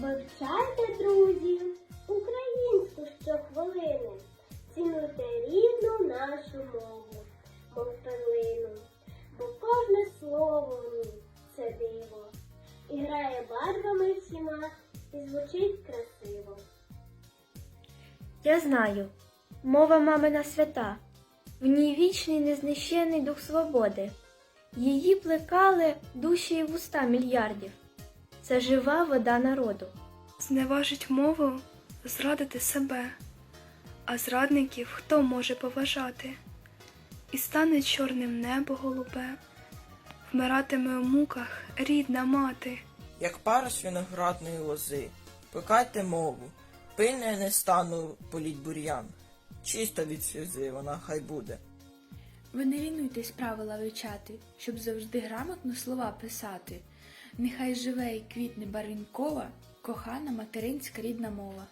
Вивчайте, друзі, українську щохвилини. Цінуйте рідну нашу мову, мов перлину, бо кожне слово в ній це диво. І грає барвами всіма, і звучить красиво. Я знаю, мова мамина свята, в ній вічний незнищений дух свободи. Її плекали душі і вуста мільярдів. Це жива вода народу. Зневажить мову, зрадити себе, а зрадників хто може поважати? І стане чорним небо голубе, вмиратиме у муках рідна мати. як пара з виноградної лози. Плекайте мову, пильне не стану політь бур'ян. Чисто від сльози вона хай буде. Ви не лінуйтесь правила вивчати, щоб завжди грамотно слова писати. Нехай живе і квітне барвінкова, кохана материнська рідна мова.